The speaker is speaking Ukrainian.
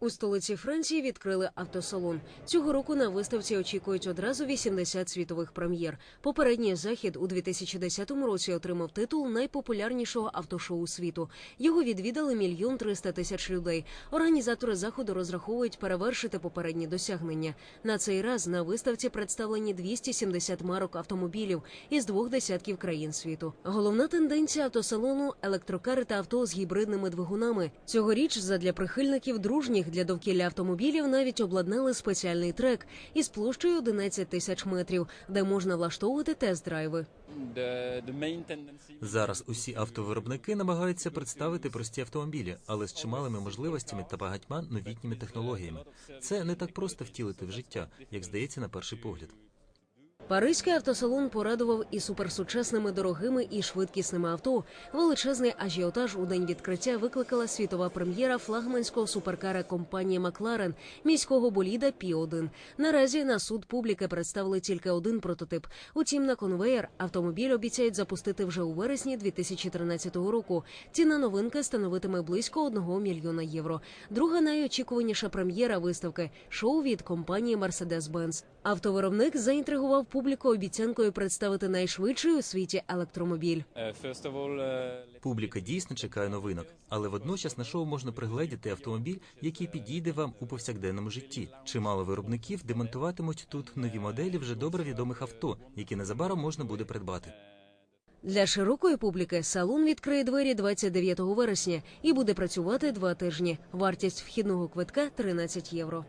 У столиці Франції відкрили автосалон. Цього року на виставці очікують одразу 80 світових прем'єр. Попередній захід у 2010 році отримав титул найпопулярнішого автошоу світу. Його відвідали мільйон триста тисяч людей. Організатори заходу розраховують перевершити попередні досягнення. На цей раз на виставці представлені 270 марок автомобілів із двох десятків країн світу. Головна тенденція автосалону електрокари та авто з гібридними двигунами. Цьогоріч задля прихильників дружніх для довкілля автомобілів навіть обладнали спеціальний трек із площею 11 тисяч метрів, де можна влаштовувати тест-драйви. Зараз усі автовиробники намагаються представити прості автомобілі, але з чималими можливостями та багатьма новітніми технологіями. Це не так просто втілити в життя, як здається на перший погляд. Паризький автосалон порадував і суперсучасними дорогими і швидкісними авто. Величезний ажіотаж у день відкриття викликала світова прем'єра флагманського суперкара компанії Макларен міського боліда Пі 1 Наразі на суд публіки представили тільки один прототип. Утім, на конвеєр автомобіль обіцяють запустити вже у вересні 2013 року. Ціна новинки становитиме близько 1 мільйона євро. Друга найочікуваніша прем'єра виставки шоу від компанії Mercedes-Benz. Автовиробник заінтригував публіку обіцянкою представити найшвидший у світі електромобіль. all uh, Публіка дійсно чекає новинок, але водночас на шоу можна пригледіти автомобіль, який підійде вам у повсякденному житті. Чимало виробників демонтуватимуть тут нові моделі вже добре відомих авто, які незабаром можна буде придбати. Для широкої публіки салон відкриє двері 29 вересня і буде працювати два тижні. Вартість вхідного квитка 13 євро.